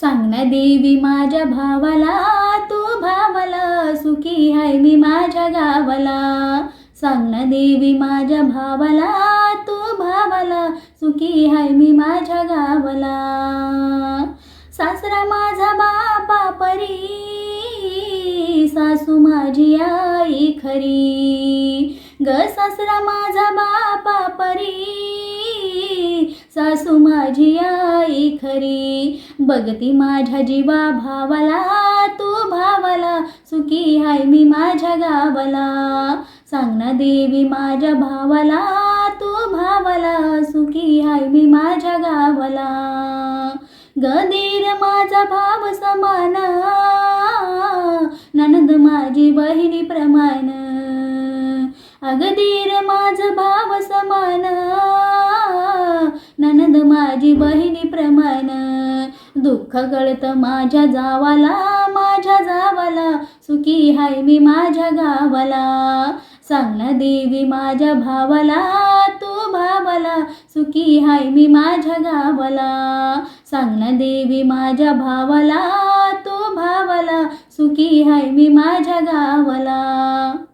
सांग देवी माझ्या भावाला तू भावाला सुखी हाय मी माझ्या गावाला. सांग देवी माझ्या भावाला तू भावाला सुखी हाय मी माझ्या गावाला. सासरा माझा बापा परी सासू माझी आई खरी. ग सासरा माझा बापा परी सासू माझी आई खरी. बघती माझ्या जीवा भावाला तू भावाला सुखी हाय मी माझ्या गावाला. सांग ना देवी माझ्या भावाला तू भावाला सुखी हाय मी माझ्या गावाला. गदीर माझा भाव समान ननंद माझी बहिणी प्रमाण. अगदीर माझ भाव समान माझी बहिणी प्रमाण. दुःख गळत माझ्या जावाला माझ्या जावाला. सुखी हाय मी माझ्या गावाला. सांग ना देवी माझ्या भावाला तू भावाला. सुखी हाय मी माझ्या गावाला. सांग ना देवी माझ्या भावाला तू भावाला. सुखी हाय मी माझ्या गावाला.